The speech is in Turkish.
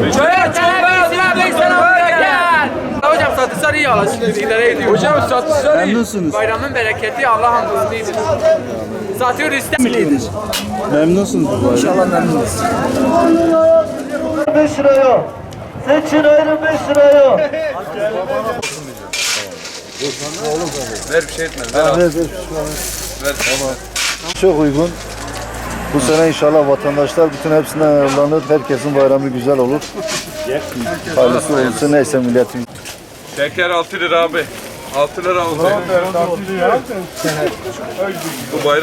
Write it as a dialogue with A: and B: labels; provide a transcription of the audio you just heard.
A: Şöyle çabuk Zira Bey selam bereket. Hocam satışlar iyi alın şimdi bizlere ediyor. Hocam satışlar iyi.
B: Memnunsunuz.
A: Bayramın bereketi Allah hamdolsun iyidir. Satıyor
B: istemiyordur. Memnunsunuz bu bayram. İnşallah memnunuz.
C: 5 liraya. Seçin ayrı 5 liraya.
D: Ver bir şey etmez. Ver,
B: ver, ver.
D: Ver. Tamam.
B: Çok uygun. Bu sene inşallah vatandaşlar bütün hepsinden yararlanır. Herkesin bayramı güzel olur. Hayırlısı olsun neyse milletin.
D: Şeker 6 lira abi. 6 lira oldu. Bu bayram